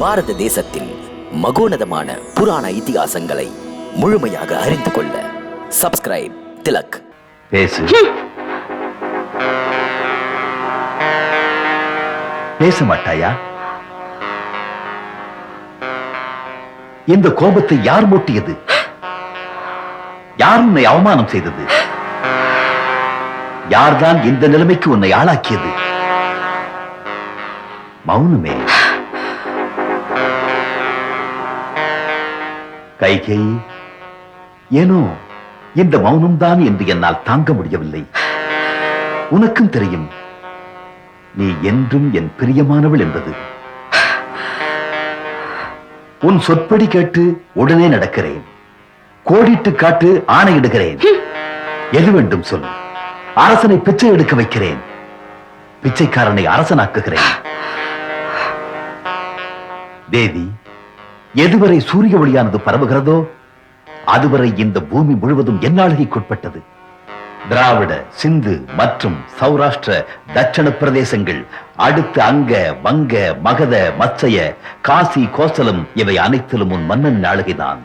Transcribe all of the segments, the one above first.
பாரத தேசத்தின் மகோனதமான புராண இதிகாசங்களை முழுமையாக அறிந்து கொள்ள சப்ஸ்கிரைப் திலக். பேசு. பேச மாட்டாயா இந்த கோபத்தை யார் மூட்டியது? யார் உன்னை அவமானம் செய்தது? யார்தான் இந்த நிலைமைக்கு உன்னை ஆளாக்கியது? மௌனமே. கைகை. ஏனோ இந்த மௌனம்தான் என்று என்னால் தாங்க முடியவில்லை. உனக்கும் தெரியும் நீ என்றும் என் பிரியமானவள் என்பது. உன் சொற்படி கேட்டு உடனே நடக்கிறேன். கோடிட்டு காட்டு ஆணையிடுகிறேன். எது வேண்டும் சொல். அரசனை பிச்சை எடுக்க வைக்கிறேன். பிச்சைக்காரனை அரசனாக்குகிறேன். தேவி எதுவரை சூரிய ஒளியானது பரவுகிறதோ அதுவரை இந்த பூமி முழுவதும் என்னாளுகைக்குட்பட்டது திராவிட சிந்து மற்றும் சௌராஷ்டிர தட்சண பிரதேசங்கள் அடுத்து அங்க வங்க மகத மச்சய காசி கோசலம் இவை அனைத்திலும் உன் மன்னன் ஆளுகைதான்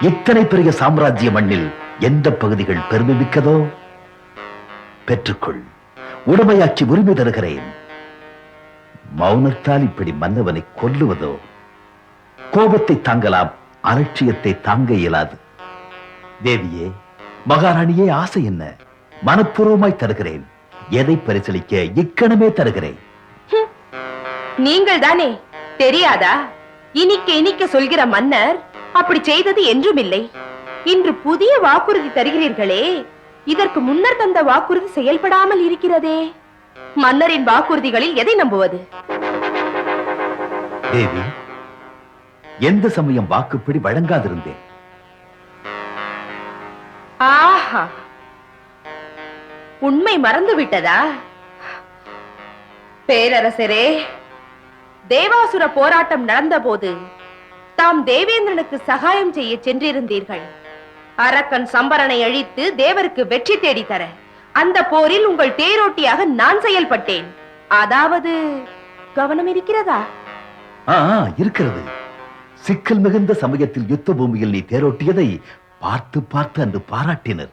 இத்தனை பெரிய சாம்ராஜ்ய மண்ணில் எந்த பகுதிகள் பெருமை மிக்கதோ பெற்றுக்கொள். உடமையாக்கி உரிமை தருகிறேன். மௌனத்தால் இப்படி மன்னவனை கொல்லுவதோ? கோபத்தை தாங்கலாம் அலட்சியத்தை தாங்க இயலாது. தேவியே மகாராணியே ஆசை என்ன? மனப்பூர்வமாய் தருகிறேன். எதை பரிசீலிக்க இக்கணமே தருகிறேன். நீங்கள் தானே தெரியாதா? இனிக்க இனிக்க சொல்கிற மன்னர் அப்படி செய்தது என்றுமில்லை. இன்று புதிய வாக்குறுதி தருகிறீர்களே இதற்கு முன்னர் தந்த வாக்குறுதி செயல்படாமல் இருக்கிறதே. மன்னரின் வாக்குறுதிகளில் எதை நம்புவது? தேவி எந்த சமயம் வாக்குப்படி வழங்காதிருந்தேன். ஆஹா. உண்மை மறந்து விட்டதா? பேரரசரே தேவாசுர போராட்டம் நடந்தபோது தாம் தேவேந்திரனுக்கு சகாயம் செய்ய சென்றிருந்தீர்கள். அரக்கன் சம்பரனை அழித்து தேவருக்கு வெற்றி தேடி தர அந்த போரில் உங்கள் தேரோட்டியாக நான் செயல்பட்டேன். அதாவது கவனம் இருக்கிறதா இருக்கிறது. சிக்கல் மிகுந்த சமயத்தில் யுத்த பூமியில் நீ தேரோட்டியதை பார்த்து பார்த்து அன்று பாராட்டினர்.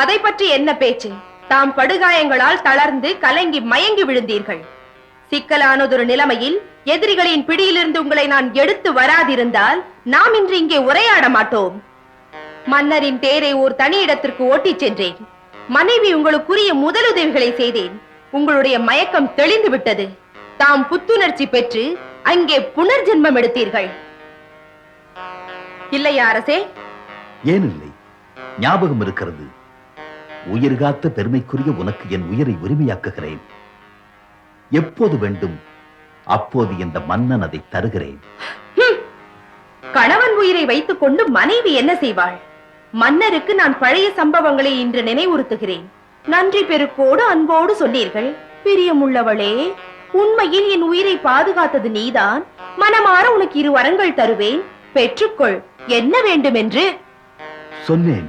அதை பற்றி என்ன பேச்சு? தாம் படுகாயங்களால் தளர்ந்து கலங்கி மயங்கி விழுந்தீர்கள். சிக்கலானதொரு நிலைமையில் எதிரிகளின் பிடியிலிருந்து உங்களை நான் எடுத்து வராதிருந்தால் நாம் இன்று இங்கே உரையாட மாட்டோம். மன்னரின் தேரை ஓர் தனி இடத்திற்கு ஓட்டிச் சென்றேன். மனைவி உங்களுக்குரிய முதலுதவிகளை செய்தேன். உங்களுடைய மயக்கம் தெளிந்து விட்டது. தாம் புத்துணர்ச்சி பெற்று அங்கே புனர்ஜென்மம் எடுத்தீர்கள். இல்லையா அரசே? ஏனில்லை. ஞாபகம் இருக்கிறது. உயிர் காத்த பெருமைக்குரிய உனக்கு என் உயிரை உரிமையாக்குகிறேன். எப்போது வேண்டும் அப்போது இந்த மன்னன் அதை தருகிறேன். கணவன் உயிரை வைத்துக் கொண்டு மனைவி என்ன செய்வாள்? மன்னருக்கு நான் பழைய சம்பவங்களை இன்று நினைவுறுத்துகிறேன். நன்றி பெருக்கோடு அன்போடு சொன்னீர்கள். பிரியமுள்ளவளே. உண்மையில் என் உயிரை பாதுகாத்தது நீதான். மனமாற உனக்கு இரு வரங்கள் தருவேன். பெற்றுக்கொள். என்ன வேண்டும் என்று சொன்னேன்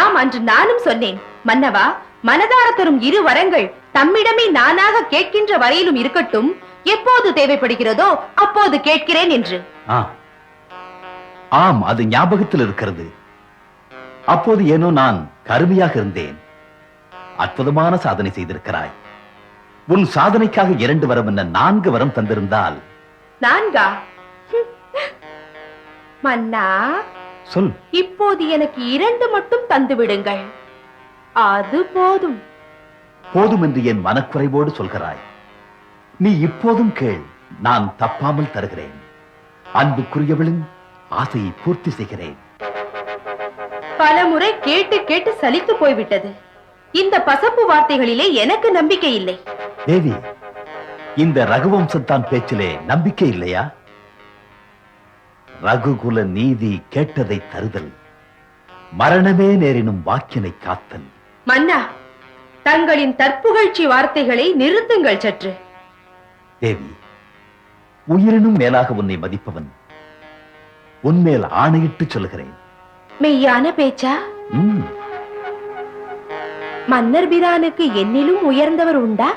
ஆம் அன்று நானும் சொன்னேன். மன்னவா மனதார தரும் இரு வரங்கள் தம்மிடமே நானாக கேட்கின்ற வரையிலும் இருக்கட்டும். எப்போது தேவைப்படுகிறதோ அப்போது கேட்கிறேன் என்று. ஆம் அது ஞாபகத்தில் இருக்கிறது. அப்போது ஏனோ நான் கருமையாக இருந்தேன். அற்புதமான சாதனை செய்திருக்கிறாய். உன் சாதனைக்காக இரண்டு வரம் என்ன நான்கு வரம் தந்திருந்தால்? நான்கா. மன்னா சொல். இப்போது எனக்கு இரண்டு மட்டும் தந்து விடுங்கள் அது போதும். போதும் என்று என் மனக்குறைவோடு சொல்கிறாய். நீ இப்போதும் கேள் நான் தப்பாமல் தருகிறேன். அன்புக்குரியவளின் ஆசையை பூர்த்தி செய்கிறேன். பலமுறை கேட்டு கேட்டு சலித்து போய்விட்டது. இந்த பசப்பு வார்த்தைகளிலே எனக்கு நம்பிக்கை இல்லை. தேவி இந்த ரகுவம்சத்தான் பேச்சிலே நம்பிக்கை இல்லையா? ரகுகுல நீதி கேட்டதை தருதல் மரணமே நேரினும் வாக்கினை காத்தல். மன்னா தங்களின் தற்புகழ்ச்சி வார்த்தைகளை நிறுத்துங்கள் சற்று. தேவி உயிரினும் மேலாக உன்னை மதிப்பவன் உன்மேல் ஆணையிட்டு சொல்கிறேன் மெய்யான பேச்சா? மன்னர் பிரானுக்கு என்னிலும் உயர்ந்தவர் உண்டா?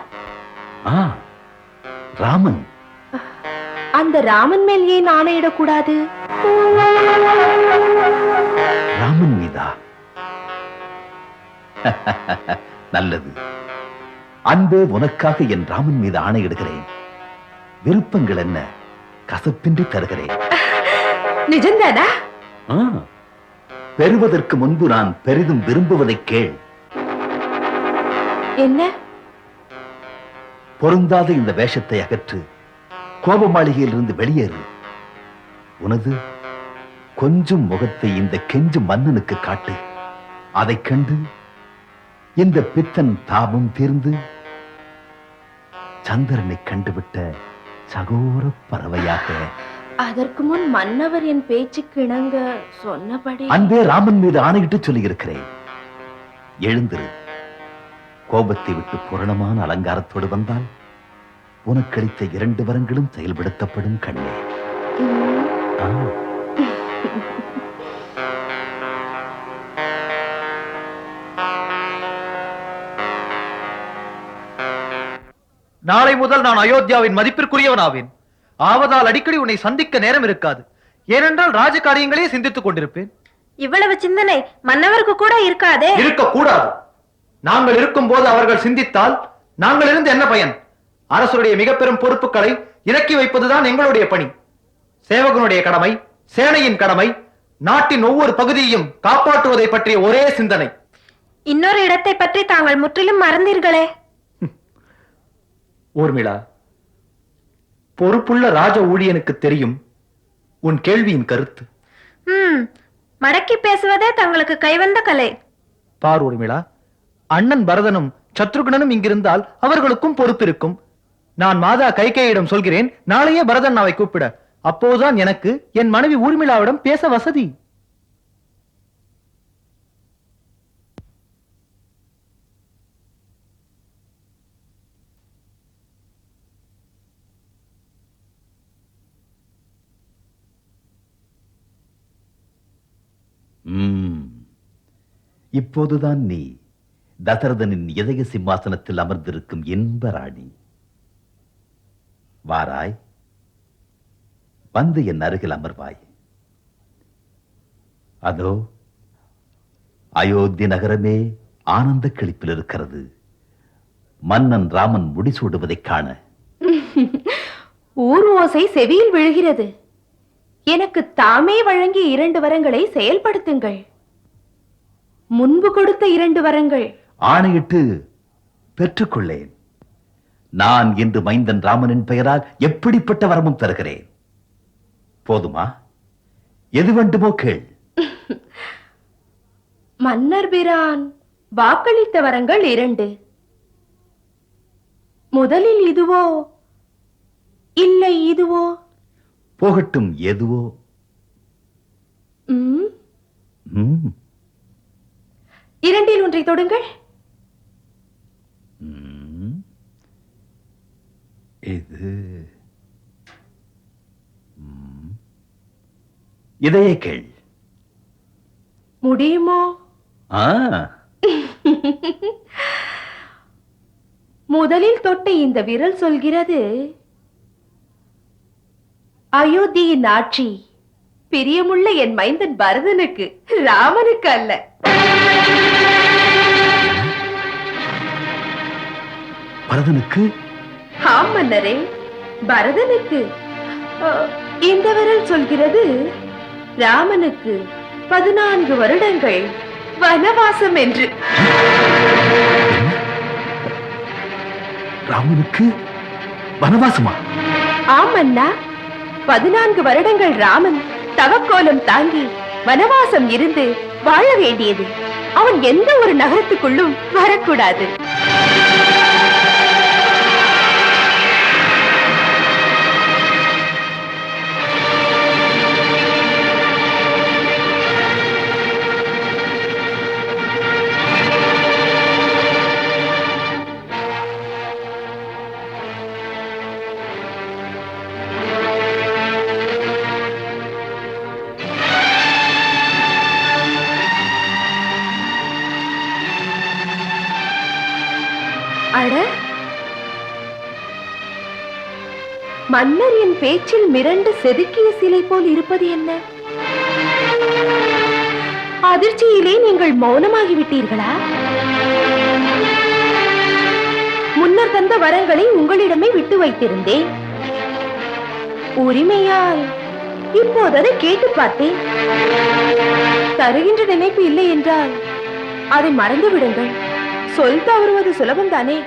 ராமன். அந்த ராமன் மேல் ஏன் ஆணையிடக்கூடாது ராமன் மீதா? நல்லது. அன்பே உனக்காக என் ராமன் மீது ஆணையிடுகிறேன் விருப்பங்கள் என்ன? கசப்பின்றி தருகிறேன். நிஜம்தானா? ஆ, பெறுவதற்கு முன்பு நான் பெரிதும் விரும்புவதை கேள். என்ன? பொருந்தாத இந்த வேஷத்தை அகற்று கோப மாளிகையிலிருந்து வெளியேறு. உனது கொஞ்சம் முகத்தை இந்த கெஞ்சு மன்னனுக்கு காட்டு. அதைக் கண்டு இந்த பித்தன் தாபம் தீர்ந்து சந்திரனை கண்டுவிட்ட சகோர பறவையாக. அதற்கு முன் மன்னவர் என் பேச்சுக்கு இணங்க சொன்னபடி அன்பே ராமன் மீது ஆணையிட்டு சொல்லியிருக்கிறேன். எழுந்திரு. கோபத்தை விட்டு பூரணமான அலங்காரத்தோடு வந்தால் உனக்களித்த இரண்டு வரங்களும் செயல்படுத்தப்படும் கண்ணே. நாளை முதல் நான் அயோத்தியாவின் மதிப்பிற்குரியவனாவேன். ஆவதால் அடிக்கடி உன்னை சந்திக்க நேரம் இருக்காது. ஏனென்றால் ராஜகாரியங்களே சிந்தித்துக் கொண்டிருப்பேன். இவ்வளவு சிந்தனை மன்னவருக்கு கூட இருக்காதே? இருக்கக்கூடாது. நாங்கள் இருக்கும்போது அவர்கள் சிந்தித்தால் நாங்கள் இருந்து என்ன பயன்? அரசருடைய மிக பெரும் பொறுப்புகளை இறக்கி வைப்பதுதான் எங்களுடைய பணி. சேவகனுடைய கடமை சேனையின் கடமை நாட்டின் ஒவ்வொரு பகுதியையும் காப்பாற்றுவதை பற்றிய ஒரே சிந்தனை. இன்னொரு இடத்தை பற்றி தாங்கள் முற்றிலும் மறந்தீர்களே. ஊர்மிளா பொறுப்புள்ள ராஜ ஊழியனுக்கு தெரியும் உன் கேள்வியின் கருத்து. மடக்கி பேசுவதே தங்களுக்கு கைவந்த கலை. பார் ஊர்மிளா அண்ணன் பரதனும் சத்ருகனனும் இங்கிருந்தால் அவர்களுக்கும் பொறுப்பிருக்கும். நான் மாதா கைகேயிடம் சொல்கிறேன் நாளையே பரதன் அவை கூப்பிட. அப்போதுதான் எனக்கு என் மனைவி ஊர்மிளாவிடம் பேச வசதி. இப்போதுதான் நீ தசரதனின் இதய சிம்மாசனத்தில் அமர்ந்திருக்கும் இன்ப ராணி வாராய் வந்து என் அருகில் அமர்வாய். அதோ அயோத்தி நகரமே ஆனந்த கிளிப்பில் இருக்கிறது. மன்னன் ராமன் முடிசூடுவதைக் காண. ஊர் ஓசை செவியில் விழுகிறது. எனக்கு தாமே வழங்கிய இரண்டு வரங்களை செயல்படுத்துங்கள். முன்பு கொடுத்த இரண்டு வரங்கள் ஆணையிட்டு பெற்றுக்கொள்ளேன். நான் இன்று மைந்தன் ராமனின் பெயரால் எப்படிப்பட்ட வரமும் தருகிறேன்? போதுமா? எது வேண்டுமோ கேள். மன்னர் பிரான் வாக்களித்த வரங்கள் இரண்டு. முதலில் இதுவோ? இல்லை இதுவோ? போகட்டும் எதுவோ? இரண்டில் ஒன்றை தொடுங்கள். இது. இதையே கேள். முடியுமோ? முதலில் தொட்ட இந்த விரல் சொல்கிறது அயோத்தியின் ஆட்சி பிரியமுள்ள என் மைந்தன் பரதனுக்கு ராமனுக்கு அல்ல. பரதனுக்கு ஆம் மன்னரே பரதனுக்கு இந்த விரல் சொல்கிறது ராமனுக்கு பதினான்கு வருடங்கள் வனவாசம் என்று. ராமனுக்கு வனவாசமா? ஆம் அண்ணா பதினான்கு வருடங்கள் ராமன் தவக்கோலம் தாங்கி வனவாசம் இருந்து வாழ வேண்டியது. அவன் எந்த ஒரு நகரத்துக்குள்ளும் வரக்கூடாது. மன்னர் என் பேச்சில் மிரண்டு செதுக்கிய சிலை போல் இருப்பது என்ன? அதிர்ச்சியிலே நீங்கள் மௌனமாகிவிட்டீர்களா? முன்னர் தந்த வரங்களை உங்களிடமே விட்டு வைத்திருந்தேன். உரிமையால். இப்போது அதை கேட்டு பார்த்தேன். தருகின்ற நினைப்பு இல்லை என்றால் அதை மறந்து விடுங்கள் சொல் தவறுவது சுலபம்தானே?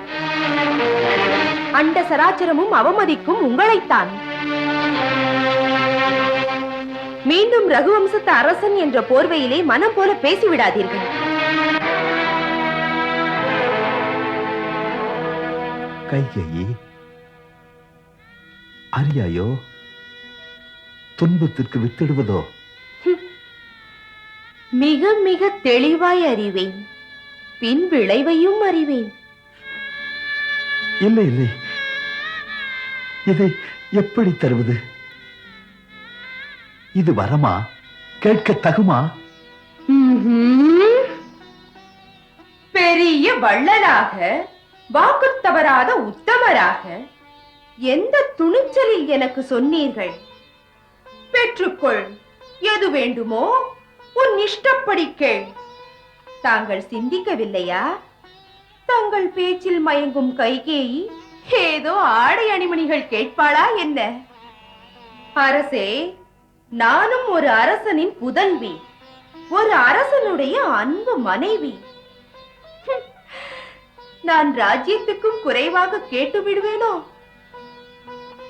அண்ட சராச்சரமும் அவமதிக்கும் உங்களைத்தான். மீண்டும் ரகுவம்சத்து அரசன் என்ற போர்வையிலே மனம் போல பேசிவிடாதீர்கள். கைகேயி அறியாயோ துன்பத்திற்கு வித்திடுவதோ? மிக மிக தெளிவாய் அறிவேன். பின் விளைவையும் அறிவேன். இல்லை இல்லை. இதை எப்படி தருவது? இது வரமா? கேட்க தகுமா? பெரிய வள்ளலாக வாக்கு தவறாத உத்தமராக எந்த துணிச்சலில் எனக்கு சொன்னீர்கள்? பெற்றுக்கொள். எது வேண்டுமோ உன் இஷ்டப்படி கேள். தாங்கள் சிந்திக்கவில்லையா? தங்கள் பேச்சில் மயங்கும் கைகேயி ஏதோ ஆடை அணிமணிகள் கேட்பாளா என்ன? அரசே நானும் ஒரு அரசனின் புதல்வி. ஒரு அரசனுடைய அன்பு மனைவி. நான் ராஜ்யத்துக்கும் குறைவாக கேட்டு விடுவேனோ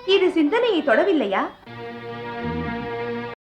இது சிந்தனையை தொடவில்லையா?